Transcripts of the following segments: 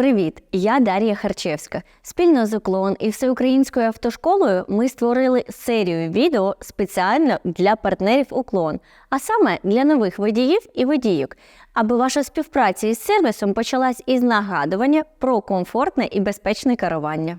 Привіт! Я Дар'я Харчевська. Спільно з Уклон і всеукраїнською автошколою ми створили серію відео спеціально для партнерів Уклон, а саме для нових водіїв і водійок, аби ваша співпраця із сервісом почалась із нагадування про комфортне і безпечне керування.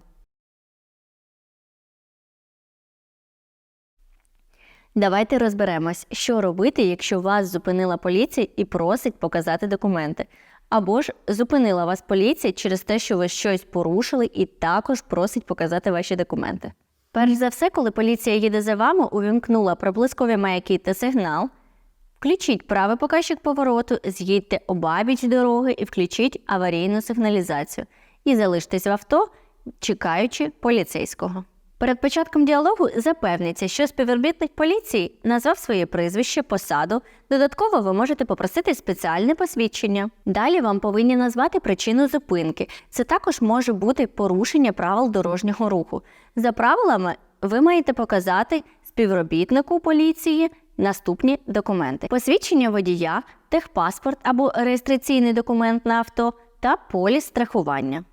Давайте розберемось, що робити, якщо вас зупинила поліція і просить показати документи. Або ж зупинила вас поліція через те, що ви щось порушили, і також просить показати ваші документи. Перш за все, коли поліція їде за вами, увімкнула проблискові маяки та сигнал. Включіть правий показчик повороту, з'їдьте обабіч дороги і включіть аварійну сигналізацію. І залиштесь в авто, чекаючи поліцейського. Перед початком діалогу запевніться, що співробітник поліції назвав своє прізвище, посаду. Додатково ви можете попросити спеціальне посвідчення. Далі вам повинні назвати причину зупинки. Це також може бути порушення правил дорожнього руху. За правилами, ви маєте показати співробітнику поліції наступні документи: посвідчення водія, техпаспорт або реєстраційний документ на авто та поліс страхування.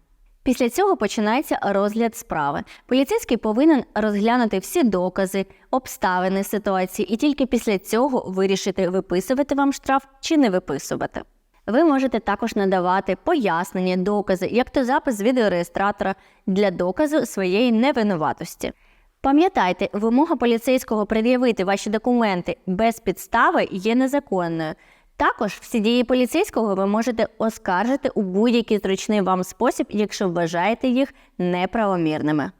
Після цього починається розгляд справи. Поліцейський повинен розглянути всі докази, обставини ситуації і тільки після цього вирішити, виписувати вам штраф чи не виписувати. Ви можете також надавати пояснення, докази, як то запис відеореєстратора для доказу своєї невинуватості. Пам'ятайте, вимога поліцейського пред'явити ваші документи без підстави є незаконною. Також всі дії поліцейського ви можете оскаржити у будь-який зручний вам спосіб, якщо вважаєте їх неправомірними.